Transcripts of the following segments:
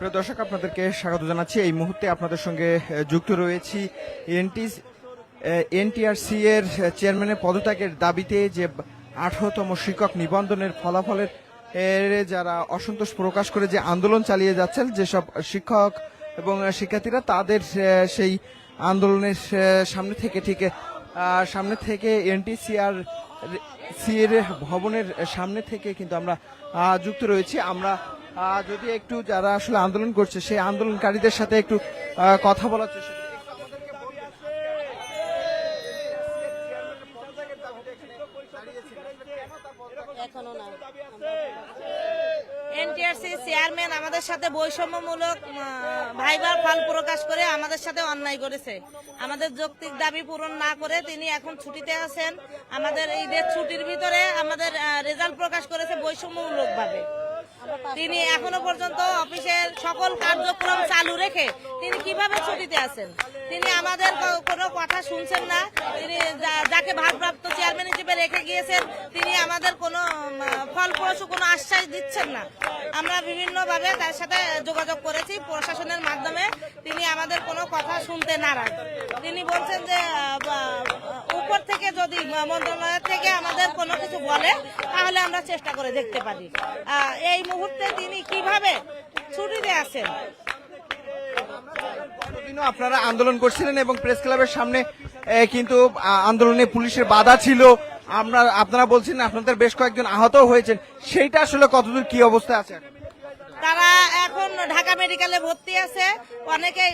প্রিয় দর্শক, আপনাদেরকে স্বাগত জানাচ্ছি। এই মুহূর্তে আপনাদের সঙ্গে যুক্ত রয়েছি এনটি এনটিআরসি এর চেয়ারম্যানের পদত্যাগের দাবিতে যে আঠারোতম শিক্ষক নিবন্ধনের ফলাফলের যারা অসন্তোষ প্রকাশ করে যে আন্দোলন চালিয়ে যাচ্ছেন, যেসব শিক্ষক এবং শিক্ষার্থীরা তাদের সেই আন্দোলনের সামনে থেকে ঠিক সামনে থেকে এনটিসিআর সিএর ভবনের সামনে থেকে কিন্তু আমরা যুক্ত রয়েছি। আমরা যদি একটু যারা আসলে আন্দোলন করছে সেই আন্দোলনকারীদের সাথে একটু কথা বলার চেষ্টা করি। এখনও না। এনটিআরসি চেয়ারম্যান আমাদের সাথে বৈষম্যমূলক ভাইবার ফল প্রকাশ করে আমাদের সাথে অন্যায় করেছে। আমাদের যৌক্তিক দাবি পূরণ না করে তিনি এখন ছুটিতে আছেন। আমাদের ঈদের ছুটির ভিতরে আমাদের রেজাল্ট প্রকাশ করেছে বৈষম্যমূলক ভাবে তিনি এখনও পর্যন্ত অফিসের সকল কার্যক্রম চালু রেখে তিনি কীভাবে ছুটিতে আছেন? তিনি আমাদের কোনো কথা শুনছেন না। তিনি যাকে ভারপ্রাপ্ত চেয়ারম্যান হিসেবে রেখে গিয়েছেন, তিনি আমাদের কোনো ফলপ্রসূ কোনো আশ্বাস দিচ্ছেন না। আমরা বিভিন্নভাবে তার সাথে যোগাযোগ করেছি, প্রশাসনের মাধ্যমে। তিনি আমাদের কোনো কথা শুনতে নারাজ। তিনি বলছেন যে উপর থেকে যদি মন্ত্রণালয় থেকে আমাদের কোনো কিছু বলে, তাহলে আমরা চেষ্টা করে দেখতে পারি। এই মুহূর্তে তিনি কীভাবে ছুটিতে আছেন? আপনারা আন্দোলন করছিলেন এবং প্রেস ক্লাবের সামনে কিন্তু আন্দোলনে পুলিশের বাধা ছিল। আমরা, আপনারা বলছেন আপনাদের বেশ কয়েকজন আহত হয়েছেন। সেইটা আসলে কতদূর কি অবস্থা আছে? তারা এখন ঢাকা মেডিকেলে ভর্তি আছে। অনেকে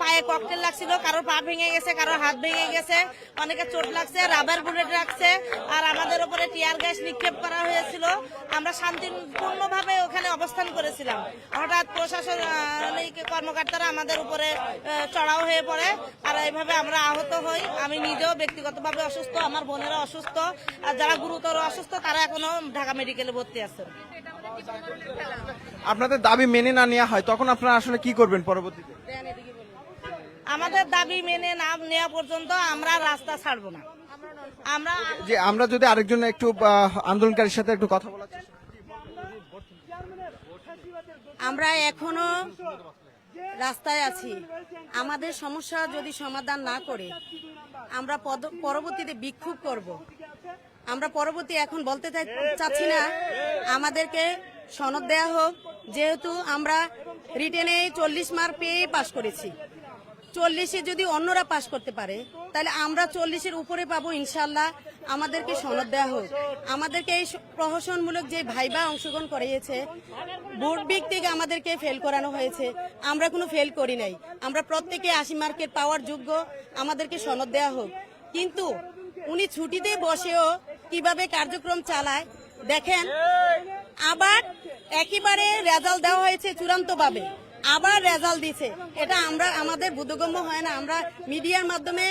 পায়ে ককটেল লাগছিল কারোর পা ভেঙে গেছে কারোর হাত ভেঙে গেছে, অনেকে চোট লাগছে রাবার বুলেট লাগছে আর আমাদের উপরে টিয়ার গ্যাস নিক্ষেপ করা হয়েছিল। আমরা শান্তিপূর্ণভাবে ওখানে অবস্থান করেছিলাম। হঠাৎ প্রশাসনিক কর্মকর্তারা আমাদের উপরে চড়াও হয়ে পড়ে, আর এইভাবে আমরা আহত হই। আমি নিজেও ব্যক্তিগতভাবে অসুস্থ, আমার বোনেরা অসুস্থ, আর যারা গুরুতর অসুস্থ, তারা এখনও ঢাকা মেডিকেলে ভর্তি আছেন। আপনাদের দাবি মেনে না নেওয়া হয় তখন আপনারা আসলে কি করবেন পরবর্তীতে? আমাদের দাবি মেনে না নেওয়া পর্যন্ত আমরা রাস্তা ছাড়বো না। আমরা যে আমরা যদি আরেকজন একটু আন্দোলনকারীর সাথে একটু কথা বলার আমরা এখনও রাস্তায় আছি। আমাদের সমস্যা যদি সমাধান না করে আমরা পরবর্তীতে বিক্ষোভ করব। আমরা পরবর্তী এখন বলতে চাচ্ছি না। আমাদেরকে সনদ দেয়া হোক। যেহেতু আমরা রিটেনে চল্লিশ মার্ক পেয়ে পাশ করেছি। চল্লিশে যদি অন্যরা পাশ করতে পারে, তাহলে আমরা চল্লিশের উপরে পাবো ইনশাল্লাহ আমাদেরকে সনদ দেওয়া হোক। আমাদেরকে এই প্রহসনমূলক যে ভাইবা অংশগ্রহণ করিয়েছে বোর্ড থেকে আমাদেরকে ফেল করানো হয়েছে। আমরা কোনো ফেল করি নাই। আমরা প্রত্যেকে আশি মার্কের পাওয়ার যোগ্য। আমাদেরকে সনদ দেওয়া হোক। কিন্তু উনি ছুটিতে বসেও কীভাবে কার্যক্রম চালায়? দেখেন আবার একেবারে রেজাল্ট দেওয়া হয়েছে চূড়ান্তভাবে। আবার রেজাল্ট দিছে। এটা আমরা আমাদের বোধগম্য হয় না। আমরা মিডিয়ার মাধ্যমে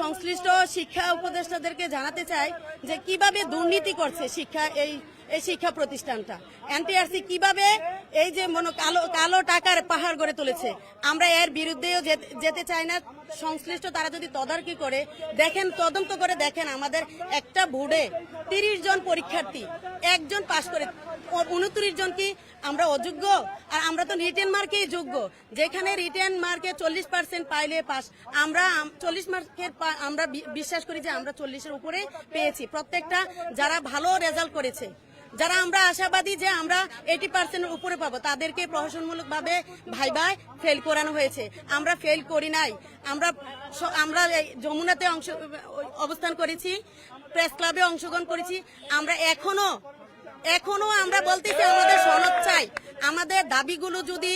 সংশ্লিষ্ট শিক্ষা উপদেষ্টাদেরকে জানাতে চাই যে কীভাবে দুর্নীতি করছে শিক্ষা এই এই শিক্ষা প্রতিষ্ঠানটা। এনটিআরসি কীভাবে এই যে মনো কালো কালো টাকার পাহাড় গড়ে তুলেছে? আমরা এর বিরুদ্ধেও যেতে- চাই না। সংশ্লিষ্ট তারা যদি তদারকি করে, দেখেন, তদন্ত করে দেখেন, আমাদের একটা বোর্ডে তিরিশ জন পরীক্ষার্থী, একজন পাশ করে উনত্রিশ জন কি আমরা অযোগ্য? আর আমরা তো রিটেন মার্কেই যোগ্য। যেখানে রিটেন মার্কে চল্লিশ পার্সেন্ট পাইলে পাস আমরা চল্লিশ মার্কের আমরা বিশ্বাস করি যে আমরা চল্লিশের উপরে পেয়েছি। প্রত্যেকটা যারা ভালো রেজাল্ট করেছে যারা আমরা আশাবাদী যে আমরা এইটি পার্সেন্টের উপরে পাবো, তাদেরকে প্রহসনমূলক ভাবে ভাই ভাই ফেল করানো হয়েছে। আমরা ফেল করি নাই। আমরা আমরা যমুনাতে অংশ, অবস্থান করেছি প্রেস ক্লাবে অংশগ্রহণ করেছি। আমরা এখনও এখনও আমরা বলতেছি আমাদের সনদ চাই। আমাদের দাবিগুলো যদি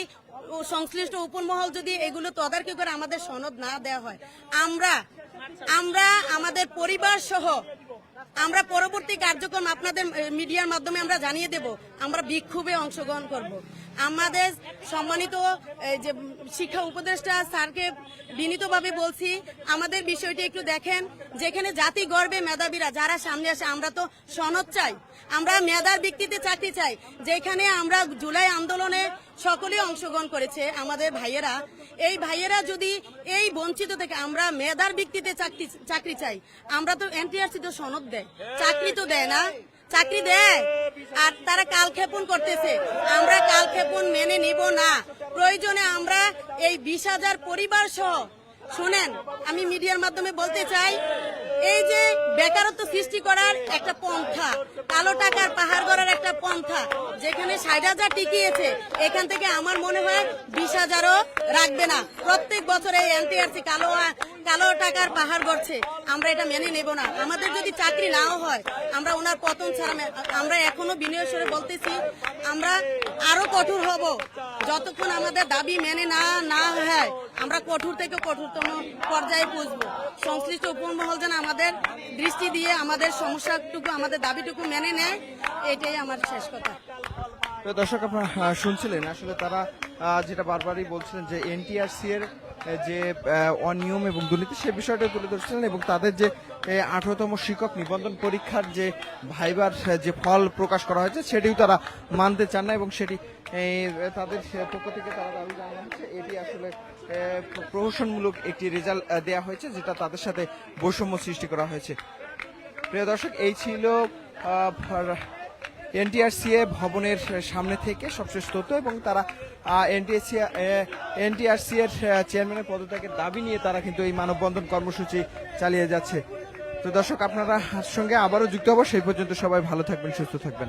সংশ্লিষ্ট উপমহল যদি এগুলো তদারকি করে আমাদের সনদ না দেওয়া হয়। আমরা আমরা আমাদের পরিবার সহ আমরা পরবর্তী কার্যক্রম আপনাদের মিডিয়ার মাধ্যমে আমরা জানিয়ে দেব। আমরা বিক্ষোভে অংশগ্রহণ করব। আমাদের সম্মানিত যে শিক্ষা উপদেষ্টা স্যারকে বিনীতভাবে বলছি, আমাদের বিষয়টি একটু দেখেন, যেখানে জাতি গর্বে মেধাবীরা যারা সামনে আসে, আমরা তো সনদ চাই, আমরা মেধার ভিত্তিতে চাকরি চাই, যেখানে আমরা জুলাই আন্দোলনে সকলে অংশগ্রহণ করেছে আমাদের ভাইয়েরা। এই ভাইয়েরা যদি এই বঞ্চিত থেকে আমরা মেধার ভিত্তিতে চাকরি চাকরি চাই, আমরা তো এনটিআরসি তো সনদ দেয়, চাকরি তো দেয় না। চাকরি দেয়। আর তারা কালক্ষেপণ করতেছে। আমরা কালক্ষেপণ মেনে নিব না। প্রয়োজনে আমরা এই বিশ হাজার পরিবার সহ, শোনেন, আমি মিডিয়ার মাধ্যমে বলতে চাই, এই যে বেকারত্ব সৃষ্টি করার একটা পন্থা, কালো টাকার পাহাড় গড়ার একটা পন্থা, যেখানে ষাট হাজার টিকিয়েছে, এখান থেকে আমার মনে হয় বিশ হাজারও রাখবে না। প্রত্যেক বছর এই এনটিআরসি কালো কালো টাকার পাহাড় গড়ছে। আমরা এটা মেনে নেব না। আমাদের যদি চাকরি নাও হয়, আমরা ওনার পতন ছাড়া আমরা এখনও বিনয় স্বরে বলতেছি, আমরা আরও কঠোর হব। যতক্ষণ আমাদের দাবি মেনে না না হয়, আমরা কঠোর থেকে কঠোরতম পর্যায়ে পুষবো সংশ্লিষ্ট উপমহল যেন আমাদের দৃষ্টি দিয়ে আমাদের সমস্যাটুকু, আমাদের দাবিটুকু মেনে নেয়, এটাই আমার শেষ কথা। দর্শক আপনারা শুনছিলেন, আসলে তারা যেটা বারবারই বলছিলেন যে এনটিআরসি এর যে অনিয়ম এবং দুর্নীতি সে বিষয়টা তুলে ধরছিলেন এবং তাদের যে আঠারোতম শিক্ষক নিবন্ধন পরীক্ষার যে ভাইবার যে ফল প্রকাশ করা হয়েছে, সেটিও তারা মানতে চান না এবং সেটি তাদের পক্ষ থেকে তারা দাবি জানানো হচ্ছে। এটি আসলে প্রহসনমূলক একটি রেজাল্ট দেওয়া হয়েছে যেটা তাদের সাথে বৈষম্য সৃষ্টি করা হয়েছে। প্রিয় দর্শক, এই ছিল এনটিআরসিএ ভবনের সামনে থেকে সবশেষ তথ্য এবং তারা এনটিআরসি এর চেয়ারম্যানের পদত্যাগের দাবি নিয়ে তারা কিন্তু এই মানববন্ধন কর্মসূচি চালিয়ে যাচ্ছে। তো দর্শক, আপনারা সঙ্গে আবারও যুক্ত হব। সেই পর্যন্ত সবাই ভালো থাকবেন, সুস্থ থাকবেন।